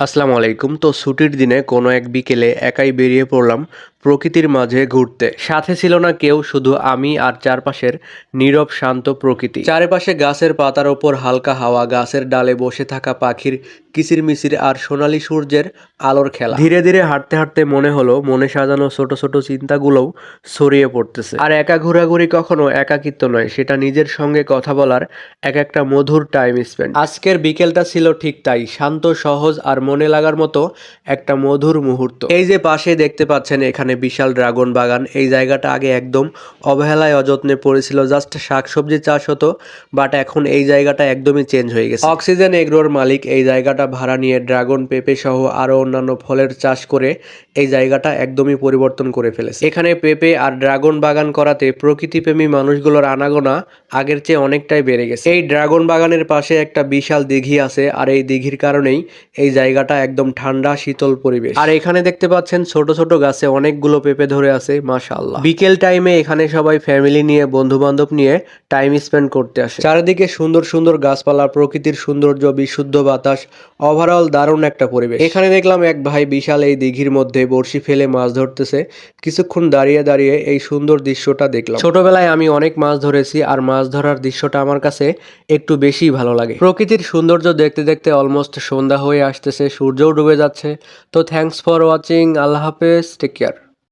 আসসালামু আলাইকুম। তো ছুটির দিনে কোনো এক বিকেলে একাই বেরিয়ে পড়লাম প্রকৃতির মাঝে ঘুরতে। সাথে ছিল না কেউ, শুধু আমি আর চারপাশের নীরব, শান্ত প্রকৃতি। চারপাশে গাছের পাতার ওপর হালকা হাওয়া, গাছের ডালে বসে থাকা পাখির কিচিরমিচির আর সোনালী সূর্যের আলোর খেলা। ধীরে ধীরে হাঁটতে হাঁটতে মনে হলো, মনে সাজানো ছোট ছোট চিন্তাগুলোও ছড়িয়ে পড়তেছে। আর একা ঘোরাঘুরি কখনো একাকিত্ব নয়, সেটা নিজের সঙ্গে কথা বলার এক একটা মধুর টাইম স্পেন্ড আজকের বিকেলটা ছিল ঠিক তাই, শান্ত, সহজ আর মনে লাগার মতো একটা মধুর মুহূর্ত। এই যে পাশে দেখতে পাচ্ছেন এখানে বিশাল ড্রাগন বাগান। এই জায়গাটা আগে একদম অবহেলায় অযত্নে পড়েছিল, জাস্ট শাকসবজি চাষ হতো, বাট এখন এই জায়গাটা একদমই চেঞ্জ হয়ে গেছে। অক্সিজেন এগ্রোর মালিক এই জায়গাটা ভাড়া নিয়ে ড্রাগন পেঁপে সহ আরও অন্যান্য ফলের চাষ করে এই জায়গাটা একদমই পরিবর্তন করে ফেলেছে। এখানে পেঁপে আর ড্রাগন বাগান করাতে প্রকৃতিপ্রেমী মানুষগুলোর আনাগোনা আগের চেয়ে অনেকটাই বেড়ে গেছে। এই ড্রাগন বাগানের পাশে একটা বিশাল দিঘি আছে, আর এই দিঘির কারণেই এই জায়গাটা একদম ঠান্ডা, শীতল পরিবেশ। আর এখানে দেখতে পাচ্ছেন ছোট ছোট গাছে অনেকগুলো পেঁপে ধরে আছে, মাশাআল্লাহ। বিকেল টাইমে এখানে সবাই ফ্যামিলি নিয়ে বন্ধু বান্ধব নিয়ে টাইম স্পেন্ড করতে আসে। চারিদিকে সুন্দর সুন্দর গাছপালা, প্রকৃতির সৌন্দর্য, বিশুদ্ধ বাতাস ওভারঅল দারুণ একটা পরিবেশ। এখানে দেখলাম এক ভাই বিশাল এই দিঘির মধ্যে বড়শি ফেলে মাছ ধরতেছে। কিছুক্ষণ দাঁড়িয়ে দাঁড়িয়ে এই সুন্দর দৃশ্যটা দেখলাম। ছোটবেলায় আমি অনেক মাছ ধরেছি আর মাছ ধরার দৃশ্যটা আমার কাছে একটু বেশি ভালো লাগে। প্রকৃতির সৌন্দর্য দেখতে দেখতে অলমোস্ট সন্ধ্যা হয়ে আসতেছে, সূর্যও ডুবে যাচ্ছে। তো থ্যাঙ্কস ফর ওয়াচিং আল্লাহ হাফেজ টেক কেয়ার